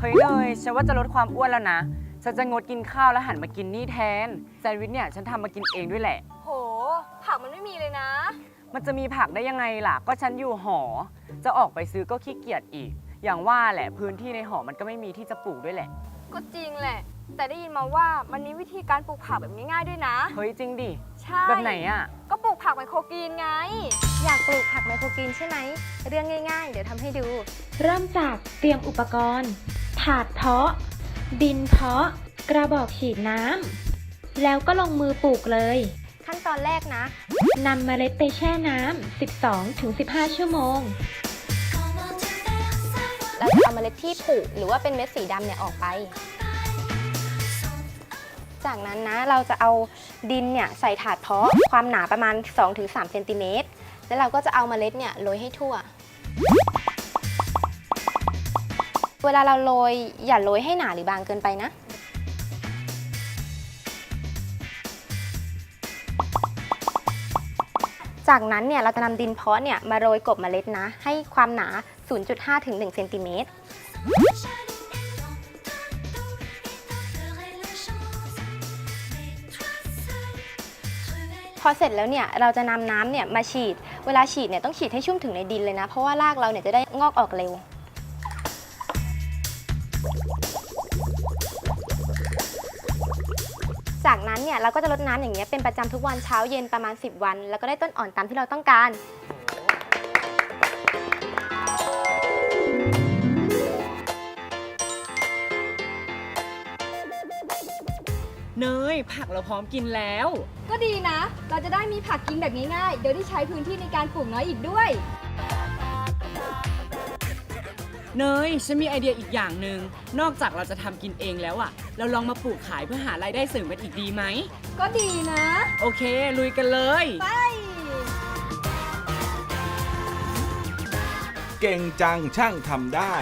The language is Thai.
เฮ้ยเลยฉันว่าจะลดความอ้วนแล้วนะ ฉันจะงดกินข้าวแล้วหันมากินนี่แทน แซนด์วิชเนี่ยฉันทำมากินเองด้วยแหละ โห ผักมันไม่มีเลยนะ มันจะมีผักได้ยังไงล่ะ ก็ฉันอยู่หอ จะออกไปซื้อก็ขี้เกียจอีก อย่างว่าแหละพื้นที่ในหอมันก็ไม่มีที่จะปลูกด้วยแหละ ก็จริงแหละ แต่ได้ยินมาว่ามันมีวิธีการปลูกผักแบบง่ายๆด้วยนะ เฮ้ยจริงดิใช่แบบไหนอะ ก็ปลูกผักไมโครกรีนไง อยากปลูกผักไมโครกรีนใช่ไหม เรื่องง่ายๆ เดี๋ยวทำให้ดู เริ่มจากเตรียมอุปกรณ์ ถาดเพาะ ดินเพาะ กระบอกฉีดน้ำ แล้วก็ลงมือปลูกเลย ขั้นตอนแรกนะนำเมล็ดไปแช่น้ำ 12-15 ชั่วโมง เราจะเอาเมล็ดที่ผุหรือว่าเป็นเม็ดสีดำเนี่ยออกไป จากนั้นนะเราจะเอาดินเนี่ยใส่ถาดเพาะความหนาประมาณ 2-3เซนติเมตรแล้วเราก็จะเอาเมล็ดเนี่ยโรยให้ทั่ว เวลาเราโรยอย่าโรยให้หนาหรือบางเกินไปนะจากนั้นเนี่ยเราจะนำดินเพาะเนี่ยมาโรยกบเมล็ดนะ ให้ความหนา 0.5 ถึง 1 เซนติเมตร พอเสร็จแล้วเนี่ยเราจะนำน้ำเนี่ยมาฉีด เวลาฉีดเนี่ยต้องฉีดให้ชุ่มถึงในดินเลยนะ เพราะว่ารากเราเนี่ยจะได้งอกออกเร็ว จากนั้นเนี่ยเราก็จะรดน้ำอย่างเงี้ยเป็นประจำทุกวันเช้าเย็นประมาณ 10 วัน แล้วก็ได้ต้นอ่อนตามที่เราต้องการ เนยผักเราพร้อมกินแล้ว ก็ดีนะ เราจะได้มีผักกินแบบง่ายๆ โดยที่ใช้พื้นที่ในการปลูกน้อยอีกด้วย เนยฉันมีไอเดียอีกอย่างหนึ่งนอกจากเราจะทำกินเองแล้วอะเราลองมาปลูกขายเพื่อหารายได้เสริมกันอีกดีไหมก็ดีนะ โอเค ลุยกันเลย ไป เก่งจังช่างทำได้